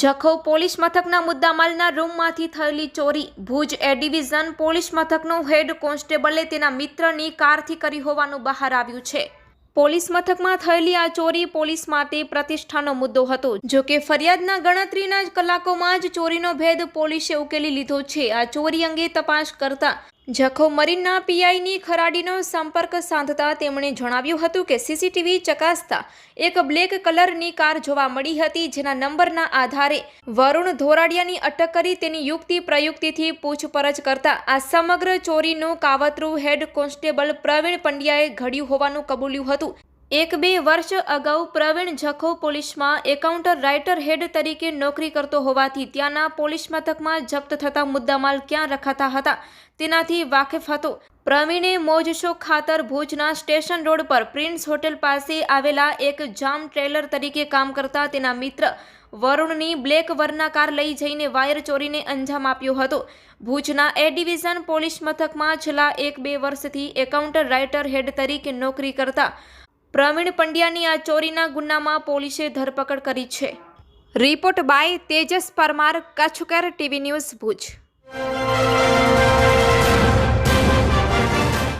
Jakhau police મથકના મુદ્દામાલના રૂમમાંથી થયેલી ચોરી. ભુજ એ ડિવિઝન પોલીસ મથકનો હેડ કોન્સ્ટેબલે તેના મિત્રની કારથી કરી હોવાનું બહાર આવ્યું છે. પોલીસ મથકમાં થયેલી આ ચોરી પોલીસ માટે પ્રતિષ્ઠાનો મુદ્દો હતો. જો કે ફરિયાદના ગણતરીના કલાકોમાં જ ચોરીનો ભેદ પોલીસે ઉકેલી લીધો છે. આ ચોરી અંગે તપાસ કરતા જખૌ મરીનના પીઆઈની ખરાડીનો સંપર્ક સાધતા તેમણે જણાવ્યું હતું કે સીસીટીવી ચકાસતા એક બ્લેક કલરની કાર જોવા મળી હતી જેના નંબરના આધારે વરુણ ધોરાડિયાની અટક કરી તેની યુક્તિ પ્રયુક્તિથી પૂછપરછ કરતા આ સમગ્ર ચોરીનું કાવતરું હેડ કોન્સ્ટેબલ પ્રવીણ પંડ્યાએ ઘડ્યું હોવાનું કબૂલ્યું હતું. એક બે વર્ષ અગાઉ પ્રવીણ જખૌ પોલીસમાં એકાઉન્ટર રાઇટર હેડ તરીકે નોકરી કરતો હોવાથી ત્યાંના પોલીસ મથકમાં જપ્ત થતા મુદ્દામાલ ક્યાં રખાતા હતા તેનાથી વાકેફ હતો. પ્રવીણે મોજશો ખાતર ભુજના સ્ટેશન રોડ પર પ્રિન્સ હોટેલ પાસે આવેલા એક જામ ટ્રેલર તરીકે કામ કરતા તેના મિત્ર વરુણની બ્લેક વર્ના કાર લઈ જઈને વાયર ચોરીને અંજામ આપ્યો હતો. ભુજના એ ડિવિઝન પોલીસ મથકમાં છેલ્લા એક બે વર્ષથી એકાઉન્ટર રાઇટર હેડ તરીકે નોકરી કરતા પ્રવીણ પંડ્યાની આ ચોરીના ગુનામાં પોલીસે ધરપકડ કરી છે. રિપોર્ટ બાય તેજસ પરમાર કચ્છકર ટીવી ન્યૂઝ ભુજ.